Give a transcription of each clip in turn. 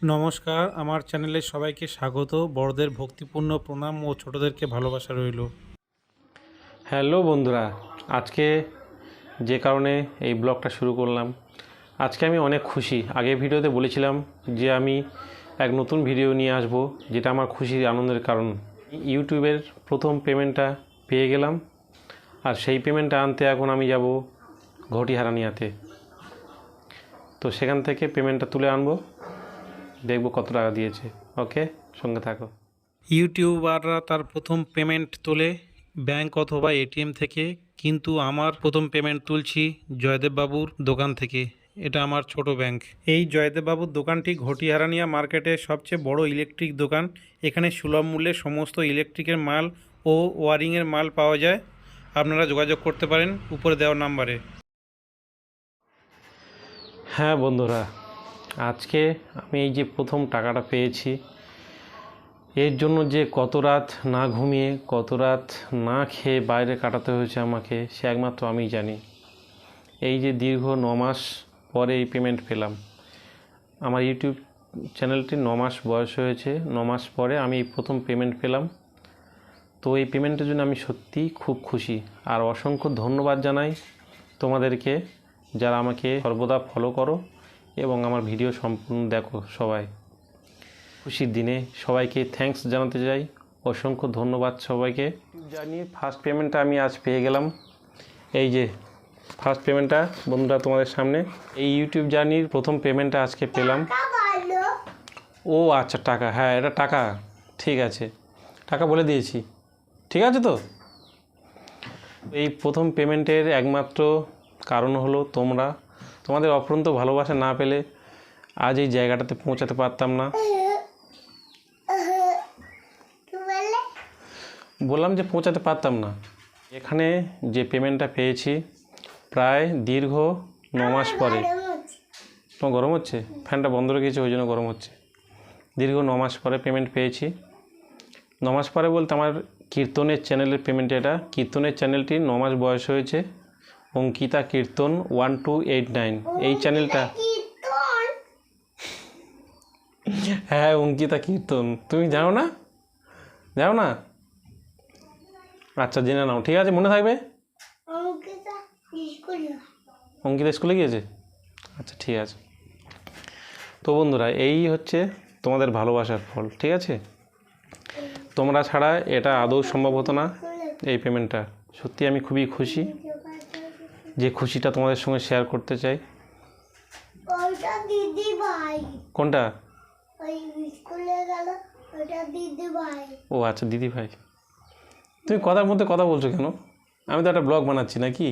নমস্কার, আমার চ্যানেলে সবাইকে স্বাগত। বড়দের ভক্তিপূর্ণ প্রণাম ও ছোটদেরকে ভালোবাসা রইল। হ্যালো বন্ধুরা, আজকে যে কারণে এই ব্লগটা শুরু করলাম। আজকে আমি অনেক খুশি। আগে ভিডিওতে বলেছিলাম যে আমি এক নতুন ভিডিও নিয়ে আসব, যেটা আমার খুশির আনন্দের কারণ। ইউটিউবের প্রথম পেমেন্টটা পেয়ে গেলাম, আর সেই পেমেন্টটা আনতে এখন আমি যাব ঘটি হারানিয়াতে তো সেখান থেকে পেমেন্টটা তুলে আনব। দেখব কত টাকা দিয়েছে। ওকে? সঙ্গে থাকো। ইউটিউবাররা তার প্রথম পেমেন্ট তোলে ব্যাংক অথবা এটিএম থেকে। কিন্তু আমার প্রথম পেমেন্ট তুলছি জয়দেব বাবুর দোকান থেকে। এটা আমার ছোট ব্যাংক। এই জয়দেব বাবুর দোকানটি ঘটিহারানিয়া মার্কেটের সবচেয়ে বড় ইলেকট্রিক দোকান। এখানে সুলভ মূল্যে সমস্ত ইলেকট্রিকের মাল ও ওয়ারিংয়ের মাল পাওয়া যায়। আপনারা যোগাযোগ করতে পারেন উপরে দেওয়া নাম্বারে। হ্যাঁ বন্ধুরা আজকে আমি এই যে প্রথম টাকাটা পেয়েছি, এর জন্য যে কত রাত না ঘুমিয়ে, কত রাত না খেয়ে বাইরে কাটাতে হয়েছে আমাকে, সে একমাত্র আমিই জানি। এই যে দীর্ঘ ন মাস পরে এই পেমেন্ট পেলাম। আমার ইউটিউব চ্যানেলটি ন মাস বয়স হয়েছে ন মাস পরে আমি এই প্রথম পেমেন্ট পেলাম। তো এই পেমেন্টের জন্য আমি সত্যিই খুব খুশি। আর অসংখ্য ধন্যবাদ জানাই তোমাদেরকে, যারা আমাকে সর্বদা ফলো করো। এবং আমার ভিডিও সম্পূর্ণ দেখো সবাই। খুশির দিনে সবাইকে থ্যাঙ্কস জানাতে চাই। অসংখ্য ধন্যবাদ সবাইকে। জানি ফার্স্ট পেমেন্টটা আমি আজ পেয়ে গেলাম। এই যে ফার্স্ট পেমেন্টটা বন্ধুরা, তোমাদের সামনে। এই ইউটিউব জার্নির প্রথম পেমেন্টটা আজকে পেলাম। ও আচ্ছা টাকা। হ্যাঁ এটা টাকা। ঠিক আছে। টাকা বলে দিয়েছি। ঠিক আছে তো? এই প্রথম পেমেন্টের একমাত্র কারণ হলো তোমরা। তোমাদের অফুরন্ত ভালোবাসা না পেলে আজ এই জায়গাটাতে পৌঁছাতে পারতাম না। বললাম যে পৌঁছাতে পারতাম না। এখানে যে পেমেন্টটা পেয়েছি প্রায় দীর্ঘ ন মাস পরে। তোমার গরম হচ্ছে? ফ্যানটা বন্ধ রেখেছি ওই জন্য গরম হচ্ছে। দীর্ঘ ন মাস পরে পেমেন্ট পেয়েছি। ন মাস পরে বলতে আমার কীর্তনের চ্যানেলের পেমেন্ট এটা। কীর্তনের চ্যানেলটি ন মাস বয়স হয়েছে। Ankita Kirtan one two eight nine. এই চ্যানেলটা হ্যাঁ অঙ্কিতা কীর্তন। তুমি জানো না? জানো না? আচ্ছা জেনে নাও। ঠিক আছে মনে থাকবে? অঙ্কিতা স্কুলে গিয়েছে? আচ্ছা ঠিক আছে। তো বন্ধুরা এই হচ্ছে তোমাদের ভালোবাসার ফল ঠিক আছে? তোমরা ছাড়া এটা আদৌ সম্ভব হতো না এই পেমেন্টটা সত্যি আমি খুবই খুশি। যে খুশিটা তোমাদের সঙ্গে শেয়ার করতে চাই। ওইটা দিদি ভাই কোনটা? ওই স্কুলে গেল ওটা দিদি ভাই ও আচ্ছা দিদি ভাই তুমি কথার মধ্যে কথা বলছো কেন? আমি তো একটা ব্লগ বানাচ্ছি নাকি?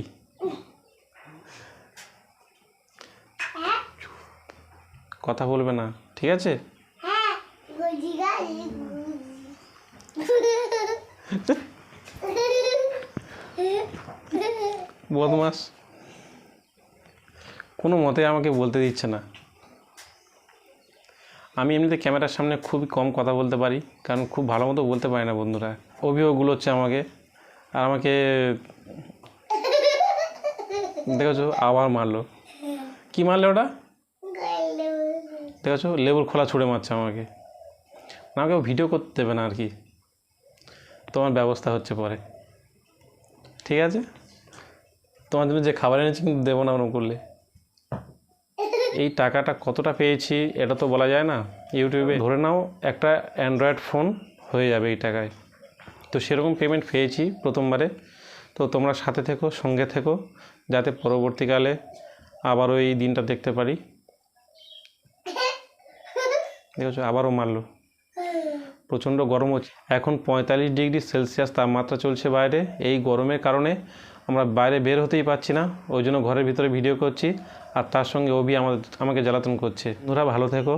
হ্যাঁ। কথা বলবে না ঠিক আছে? হ্যাঁ বদমাস। কোনো মতে আমাকে বলতে দিচ্ছে না। আমি এমনিতে ক্যামেরার সামনে খুবই কম কথা বলতে পারি, কারণ খুব ভালো মতো বলতে পারি না বন্ধুরা। অভিযোগগুলো হচ্ছে আমাকে, আর আমাকে দেখেছ, আবার মারলো। কি মারলে ওটা? দেখেছ, লেবুর খোলা ছুঁড়ে মারছে আমাকে। না আমাকে ভিডিও করতে দেবে না আর কি। তোমার ব্যবস্থা হচ্ছে পরে। ঠিক আছে? তোমার জন্য যে খাবার এনেছি কিন্তু দেবো না ওরকম করলে। এই টাকাটা কতটা পেয়েছি এটা তো বলা যায় না। ইউটিউবে ধরে নাও একটা অ্যান্ড্রয়েড ফোন হয়ে যাবে এই টাকায়। তো সেরকম পেমেন্ট পেয়েছি প্রথমবারে। তো তোমরা সাথে থেকো, সঙ্গে থেকো, যাতে পরবর্তীকালে আবারও এই দিনটা দেখতে পারি। দেখেছ? আবারও মারলো। প্রচণ্ড গরম হচ্ছে। এখন পঁয়তাল্লিশ ডিগ্রি সেলসিয়াস তাপমাত্রা চলছে বাইরে। এই গরমের কারণে আমরা বাইরে বের হতেই পারছি না, ওই জন্য ঘরের ভিতরে ভিডিও করছি, আর তার সঙ্গে অভি আমাদের, আমাকে জ্বালাতন করছে। বন্ধুরা ভালো থেকো,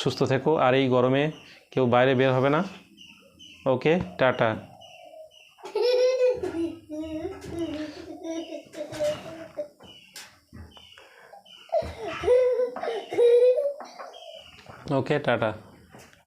সুস্থ থেকো, আর এই গরমে কেউ বাইরে বের হবে না। Okay, tata. Okay, tata.